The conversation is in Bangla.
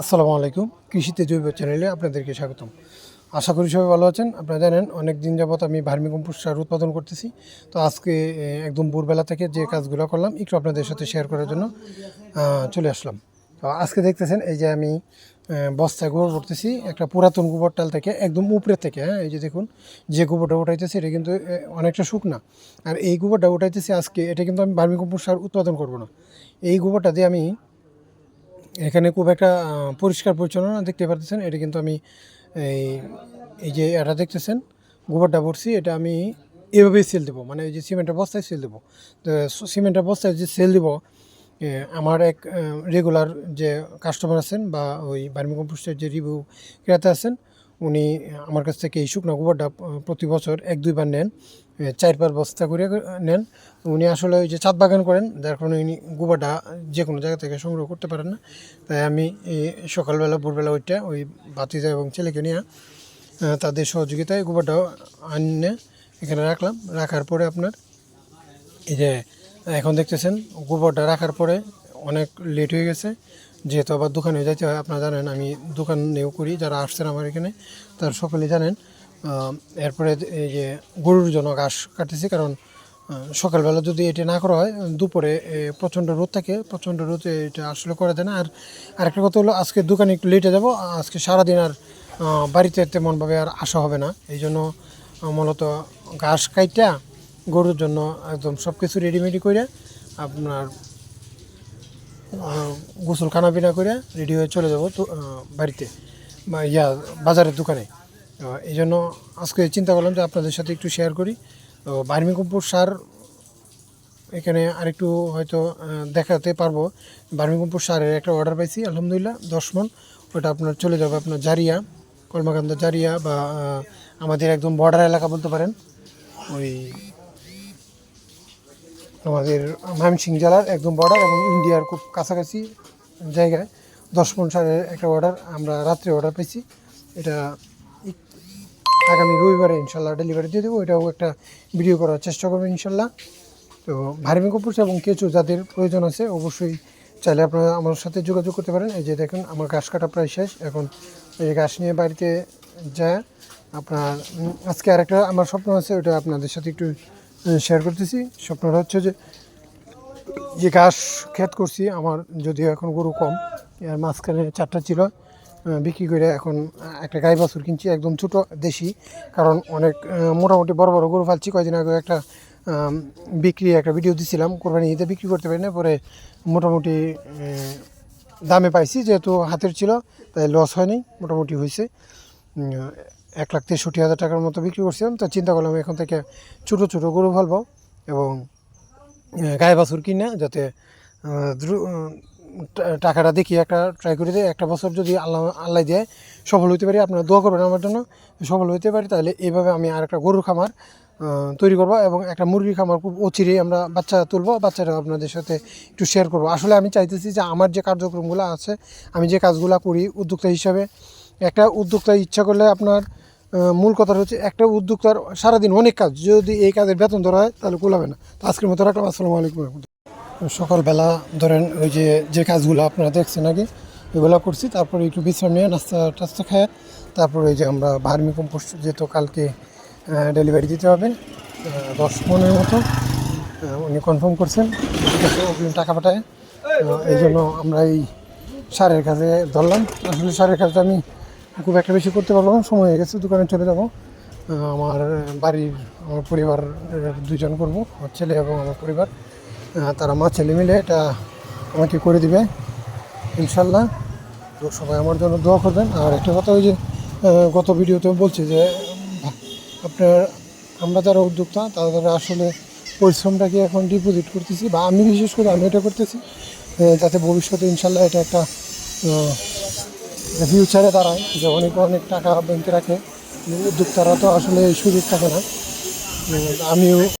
আসসালামু আলাইকুম। কৃষিতে জৈব চ্যানেলে আপনাদেরকে স্বাগতম। আশা করি সবাই ভালো আছেন। আপনারা জানেন, অনেক দিন যাবত আমি ভার্মি কম্পোস্ট সার উৎপাদন করতেছি। তো আজকে একদম ভোরবেলা থেকে যে কাজগুলো করলাম, একটু আপনাদের সাথে শেয়ার করার জন্য চলে আসলাম। তো আজকে দেখতেছেন, এই যে আমি বস্তায় গোবর ভরতেছি। একটা পুরাতন গোবর টাল থেকে, একদম উপরে থেকে হ্যাঁ এই যে দেখুন, যে গোবরটা উঠাইতেছি, এটা কিন্তু অনেকটা শুকনা। আর এই গোবরটা উঠাইতেছি আজকে, এটা কিন্তু আমি ভার্মি কম্পোস্ট সার উৎপাদন করব না। এই গোবরটা দিয়ে আমি এখানে খুব একটা পরিষ্কার পরিচ্ছন্ন দেখতে পারতেছেন। এটা কিন্তু আমি, এই এই যে এটা দেখতেছেন, গোবরটা ভরছি, এটা আমি এভাবেই সেল দেবো। মানে এই যে সিমেন্টের বস্তায় সেল দেবো। তো সিমেন্টের বস্তায় যে সেল দেবো আমার এক রেগুলার যে কাস্টমার আছেন বা ওই বার্মি কম্পোস্টের যে রিভিউ ক্রেতা আছেন, উনি আমার কাছ থেকে এই শুকনো গোবরটা প্রতি বছর এক দুইবার নেন। চার পাঁচ বস্তা করে নেন। উনি আসলে ওই যে ছাদ বাগান করেন, যার কারণে উনি গোবরটা যে কোনো জায়গা থেকে সংগ্রহ করতে পারেন না। তাই আমি সকালবেলা, ভোরবেলা ওইটা ওই ভাতিজা এবং ছেলেকে নিয়ে তাদের সহযোগিতায় গোবরটা আনে, এখানে রাখলাম। রাখার পরে আপনার, এই যে এখন দেখতেছেন গোবরটা রাখার পরে অনেক লেট হয়ে গেছে। যেহেতু আবার দোকানে যাইতে হয়, আপনারা জানেন, আমি দোকানেও করি, যারা আসছেন আমার এখানে, তার সকলে জানেন। এরপরে এই যে গরুর জন্য ঘাস কাটতেছি, কারণ সকালবেলা যদি এটা না করা হয়, দুপুরে প্রচণ্ড রোদ থাকে, প্রচণ্ড রোদে এটা আসলে করা যায় না। আর আরেকটা কথা হলো, আজকে দোকানে একটু লেটে যাব, আজকে সারাদিন আর বাড়িতে তেমনভাবে আর আসা হবে না। এই জন্য মূলত ঘাস কাইটা গরুর জন্য একদম সব কিছু রেডিমেডি করে আপনার গোসল খানা পিনা করে রেডি হয়ে চলে যাব বাড়িতে, বা ইয়া, বাজারের দোকানে। এই জন্য আজকে চিন্তা করলাম যে আপনাদের সাথে একটু শেয়ার করি। তো বার্মি কম্পোস্ট সার এখানে আরেকটু হয়তো দেখাতে পারব। বার্মি কম্পোস্ট সারের একটা অর্ডার পাইছি, আলহামদুলিল্লাহ, দশ মন। ওটা আপনার চলে যাবে আপনার জারিয়া, কলমাকান্দা জারিয়া বা আমাদের একদম বর্ডার এলাকা বলতে পারেন। ওই আমাদের ময়মনসিং জেলার একদম বর্ডার এবং ইন্ডিয়ার খুব কাছাকাছি জায়গায়। দশ মন সারের একটা অর্ডার আমরা রাত্রে অর্ডার পেয়েছি এটা আগামী রবিবারে ইনশাল্লাহ ডেলিভারি দিয়ে দেবো। এটাও একটা ভিডিও করার চেষ্টা করবেন ইনশাল্লাহ। তো ভার্মি কম্পোস্ট এবং কেঁচু যাদের প্রয়োজন আছে, অবশ্যই চাইলে আপনারা আমার সাথে যোগাযোগ করতে পারেন। এই যে দেখেন, আমার ঘাস কাটা প্রায় শেষ। এখন এই ঘাস নিয়ে বাড়িতে যায়। আপনার আজকে আরেকটা আমার স্বপ্ন আছে, ওটা আপনাদের সাথে একটু শেয়ার করতেছি। স্বপ্নটা হচ্ছে যে যে ঘাস ক্ষেত করছি, আমার যদিও এখন গরু কম, এর মাঝখানে চারটা ছিল। বিক্রি করে এখন একটা গাই বাছুর কিনছি, একদম ছোটো দেশি, কারণ অনেক মোটামুটি বড় বড় গরু ফালছি কয়দিন আগে একটা বিক্রি, একটা ভিডিও দিছিলাম, কোরবানি ঈদে বিক্রি করতে পারি না, পরে মোটামুটি দামে পাইছি, যেহেতু হাতের ছিল, তাই লস হয়নি, মোটামুটি হয়েছে এক লাখ তেষট্টি হাজার টাকার মতো বিক্রি করছিলাম, তো চিন্তা করলাম এখন থেকে ছোটো ছোটো গরু ফেলব এবং গায়ে বাছুর কিনা, যাতে টাকাটা দেখি, একটা ট্রাই করে দেয় একটা বছর যদি আল্লাহ আল্লাহ দেয়, সফল হতে পারি, আপনারা দোয়া করবেন আমার জন্য। সফল হতে পারি, তাহলে এইভাবে আমি আর একটা গরুর খামার তৈরি করব এবং একটা মুরগির খামার খুব অচিরেই আমরা বাচ্চা তুলবো, বাচ্চাটা আপনাদের সাথে একটু শেয়ার করব। আসলে আমি চাইতেছি যে আমার যে কার্যক্রমগুলো আছে, আমি যে কাজগুলো করি উদ্যোক্তা হিসাবে, একটা উদ্যোক্তা ইচ্ছা করলে আপনার মূল কথা হচ্ছে একটা উদ্যোক্তার সারাদিন অনেক কাজ, যদি এই কাজের বেতন ধরা হয়, তাহলে কুলাবে না। আজকের মতো রাখলাম, আসসালামু আলাইকুম। সকালবেলা ধরেন ওই যে যে কাজগুলো আপনারা দেখছেন আগে, এগুলো করছি, তারপরে একটু বিশ্রাম নিয়ে নাস্তা টাস্তা খায় তারপরে ওই যে আমরা ভার্মি কম্পোস্ট যেহেতু কালকে ডেলিভারি দিতে হবে দশ পনেরো মতো উনি কনফার্ম করছেন টাকা পাঠায়। এই জন্য আমরা এই সারের কাজে ধরলাম। আসলে সারের কাজটা আমি খুব একটা বেশি করতে পারলাম সময় হয়ে গেছে, দোকানে চলে যাব। আমার বাড়ির, আমার পরিবার দুজন করব আমার ছেলে এবং আমার পরিবার। তারা মা ছেলে মিলে এটা আমাকে করে দিবে, ইনশাল্লাহ। তো সবাই আমার জন্য দোয়া করবেন। আর একটা কথা ওই যে গত ভিডিওতে বলছি যে, আপনার, আমরা যারা উদ্যোক্তা, তাদের আসলে পরিশ্রমটাকে এখন ডিপোজিট করতেছি? বা আমি বিশেষ করে আমি এটা করতেছি যাতে ভবিষ্যতে ইনশাল্লাহ এটা একটা ফিউচারে দাঁড়ায়, যে অনেক অনেক টাকা ব্যাংকে রাখে। উদ্যোক্তারা তো আসলে সুযোগ থাকে না। আমিও